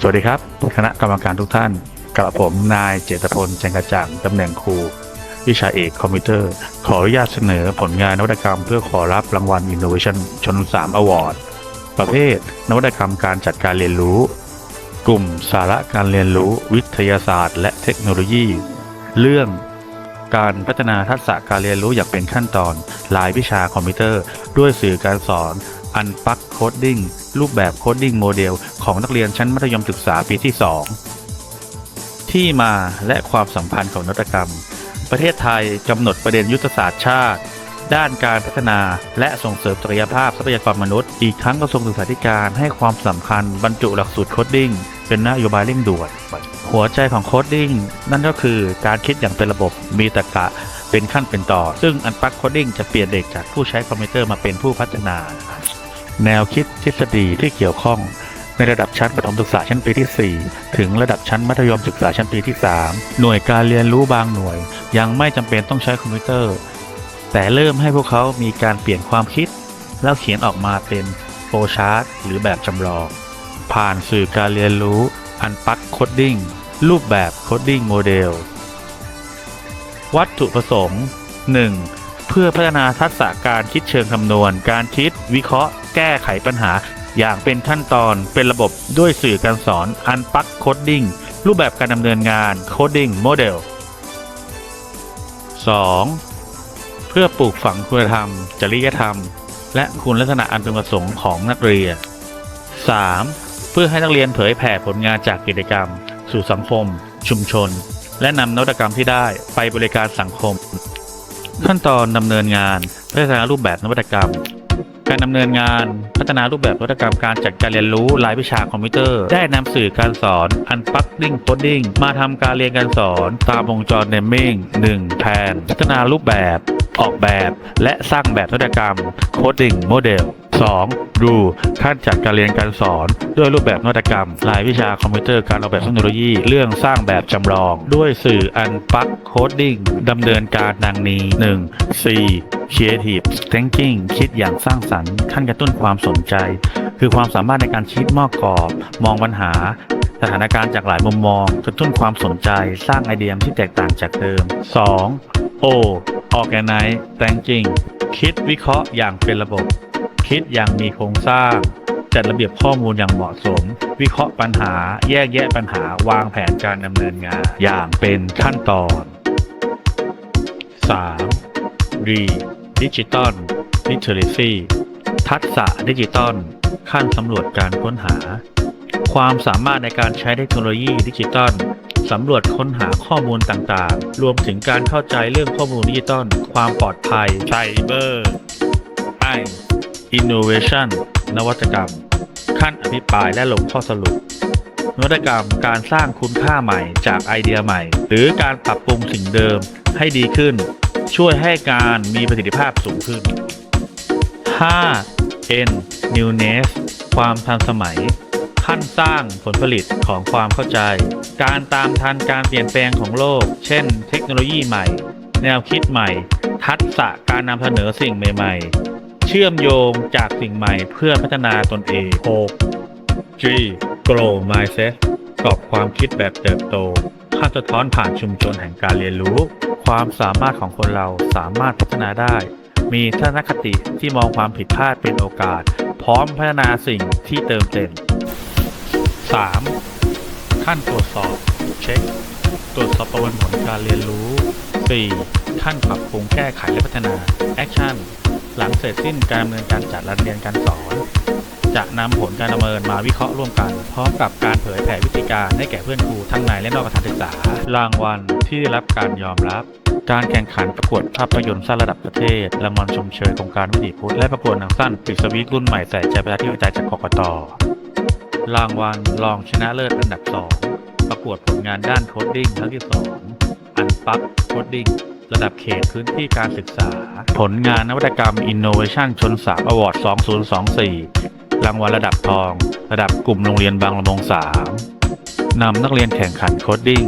สวัสดีครับ คณะกรรมการทุกท่านกับผมนายเจตพลแจงกระจ่างตำแหน่งครู วิชาเอกคอมพิวเตอร์ ขออนุญาตเสนอผลงานนวัตกรรมเพื่อขอรับรางวัล Innovation ชน3 Award ประเภท นวัตกรรมการจัดการเรียนรู้ กลุ่มสาระการเรียนรู้ วิทยาศาสตร์ และเทคโนโลยี เรื่องการพัฒนาทักษะการเรียนรู้อย่างเป็นขั้นตอนรายวิชาคอมพิวเตอร์ ด้วยสื่อการสอนอันปัก โคดดิ้งรูปแบบโคดดิ้งโมเดลของนักเรียนชั้นมัธยมศึกษาปีที่ 2 ที่มาและความสัมพันธ์ของนวัตกรรม ประเทศไทยกำหนดประเด็นยุทธศาสตร์ชาติ ด้านการพัฒนาและส่งเสริมศักยภาพทรัพยากรมนุษย์ อีกทั้งกระทรวงศึกษาธิการให้ความสำคัญบรรจุหลักสูตรโคดดิ้งเป็นนโยบายเร่งด่วนหัวใจของโคดดิ้งนั่นก็คือการคิดอย่างเป็นระบบมีตรรกะเป็นขั้นเป็นตอนซึ่งอันปักโคดดิ้งจะเปลี่ยนเด็กจากผู้ใช้คอมพิวเตอร์มาเป็นผู้พัฒนา แนวคิดทฤษฎีที่เกี่ยวข้อง ในระดับชั้นประถมศึกษาชั้นปีที่ 4 ถึงระดับชั้นมัธยมศึกษาชั้นปีที่ 3 หน่วยการเรียนรู้บางหน่วย ยังไม่จำเป็นต้องใช้คอมพิวเตอร์ แต่เริ่มให้พวกเขามีการเปลี่ยนความคิด แล้วเขียนออกมาเป็นโฟล์ชาร์ตหรือแบบจำลอง ผ่านสื่อการเรียนรู้อันปักโคดดิ้งรูปแบบโคดดิ้งโมเดลวัตถุประสงค์ 1. เพื่อพัฒนาทักษะการคิดเชิงคำนวณ การคิด วิเคราะห์ แก้ไขปัญหา อย่างเป็นขั้นตอนเป็นระบบด้วยสื่อการสอนอันปักโคดดิ้งรูปแบบการดำเนินงานโคดดิ้งโมเดล 2. เพื่อปลูกฝังคุณธรรม จริยธรรม และคุณลักษณะอันเป็นประสงค์ของนักเรียน 3. เพื่อให้นักเรียนเผยแผ่ผลงานจากกิจกรรม สู่สังคม ชุมชน และนำนวัตกรรมที่ได้ไปบริการสังคม ขั้นตอนดำเนินงานพัฒนารูปแบบนวัตกรรม การดำเนินงานพัฒนารูปแบบนวัตกรรมการจัดการเรียนรู้รายวิชาคอมพิวเตอร์ ได้นำสื่อการสอนอันปักดิ้งโคดดิ้งมาทำการเรียนการสอนตามวงจรเนมมิ่ง 1. แผนพัฒนารูปแบบออกแบบและสร้างแบบนวัตกรรมโคดดิ้งโมเดล 2. ดูขั้นจัดการเรียนการสอน ด้วยรูปแบบนวัตกรรมรายวิชาคอมพิวเตอร์การออกแบบเทคโนโลยี เรื่องสร้างแบบจำลอง ด้วยสื่ออันปักโคดดิ้งดำเนินการดังนี้ 1. C Creative Thinking คิดอย่างสร้างสรรค์ ขั้นกระตุ้นความสนใจ คือความสามารถในการคิดมอกกรอบ มองปัญหา สถานการณ์จากหลายมุมมอง กระตุ้นความสนใจ สร้างไอเดียที่แตกต่างจากเดิม 2. O Organize Thinking คิดวิเคราะห์อย่างเป็นระบบ คิดอย่างมีโครงสร้าง จัดระเบียบข้อมูลอย่างเหมาะสม วิเคราะห์ปัญหา แยกแยะปัญหา วางแผนการดำเนินงาน อย่างเป็นขั้นตอน 3. Re Digital Literacy ทักษะดิจิตอลขั้นสำรวจการค้นหา ความสามารถในการใช้เทคโนโลยีดิจิตอลสำรวจค้นหาข้อมูลต่างๆ รวมถึงการเข้าใจเรื่องข้อมูลดิจิตอลความปลอดภัยไซเบอร์ไอ Innovation นวัตกรรม ขั้นอภิปรายและลงข้อสรุป นวัตกรรมการสร้างคุณค่าใหม่จากไอเดียใหม่ หรือการปรับปรุงสิ่งเดิมให้ดีขึ้น ช่วยให้การมีประสิทธิภาพสูงขึ้น 5. N Newness ความทันสมัย ขั้นสร้างผลผลิตของความเข้าใจ การตามทันการเปลี่ยนแปลงของโลก เช่น เทคโนโลยีใหม่ แนวคิดใหม่ ทักษะการนำเสนอสิ่งใหม่ ๆ เชื่อมโยงจากสิ่งใหม่เพื่อพัฒนาตนเอง 6. G Grow Mindset กรอบความคิดแบบเติบโต ขั้นสะท้อนผ่านชุมชนแห่งการเรียนรู้ ความสามารถของคนเราสามารถพัฒนาได้ มีทัศนคติที่มองความผิดพลาดเป็นโอกาส พร้อมพัฒนาสิ่งที่เติมเต็ม 3. ขั้นตรวจสอบ เช็ค ตรวจสอบประวัติผลการเรียนรู้ 4. ขั้นปรับปรุงแก้ไขและพัฒนา Action หลังเสร็จสิ้นการดำเนินการจัดการเรียนการสอน จะนำผลการประเมินมาวิเคราะห์ร่วมกัน พร้อมกับการเผยแผ่วิธีการให้แก่เพื่อนครูทั้งในและนอกสถานศึกษา รางวัลที่ได้รับการยอมรับ การแข่งขันประกวดภาพยนตร์สั้นระดับประเทศรางวัลชมเชยโครงการวิถีพุทธและประกวดหนังสั้นปิดสวิตรุ่นใหม่ใส่ใจประชาธิปไตยจากกกตรางวัลรองชนะเลิศอันดับ 2 ประกวดผลงานด้านโคดดิ้งครั้งที่ 2 อันปักโคดดิ้งระดับเขตพื้นที่การศึกษา ผลงานนวัตกรรม Innovation ชนสามอวอร์ด 2024 รางวัลระดับทอง ระดับกลุ่มโรงเรียนบางละมุง3นำนักเรียนแข่งขันโคดดิ้ง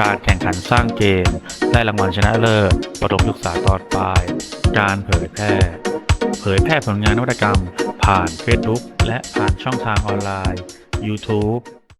การแข่งขันสร้างเกม ได้รางวัลชนะเลิศประถมศึกษาตอนปลาย การเผยแพร่ เผยแพร่ผลงานนวัตกรรม ผ่าน Facebook และผ่านช่องทางออนไลน์ YouTube